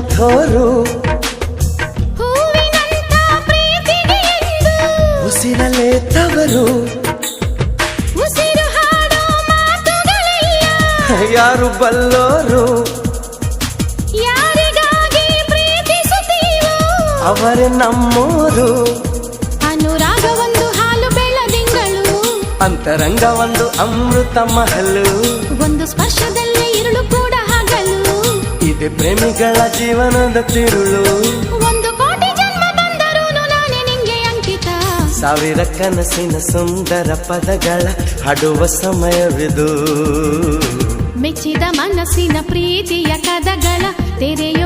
ಬಂಧೋರು ಉಸಿರಲೇ ತವರು ಯಾರು ಬಲ್ಲೋರು ಅವರ ನಮ್ಮೂರು ಅನುರಾಗ ಒಂದು ಹಾಲು ಬೆಳದಿಂಗಳು ಅಂತರಂಗ ಒಂದು ಅಮೃತ ಮಹಲು ಒಂದು ಸ್ಪರ್ಶದಲ್ಲಿ ಇರುಳು ಪ್ರೇಮಿಗಳ ಜೀವನದ ತಿರುಳು. ಒಂದು ಕೋಟಿ ಜನ್ಮ ಬಂದರೂ ನಾನೇ ನಿಂಗೆ ಅಂಕಿತ. ಸಾವಿರ ಕನಸಿನ ಸುಂದರ ಪದಗಳ ಹಾಡುವ ಸಮಯವಿದು. ಮೆಚ್ಚಿದ ಮನಸ್ಸಿನ ಪ್ರೀತಿಯ ಕದಗಳ ತೆರೆಯೋ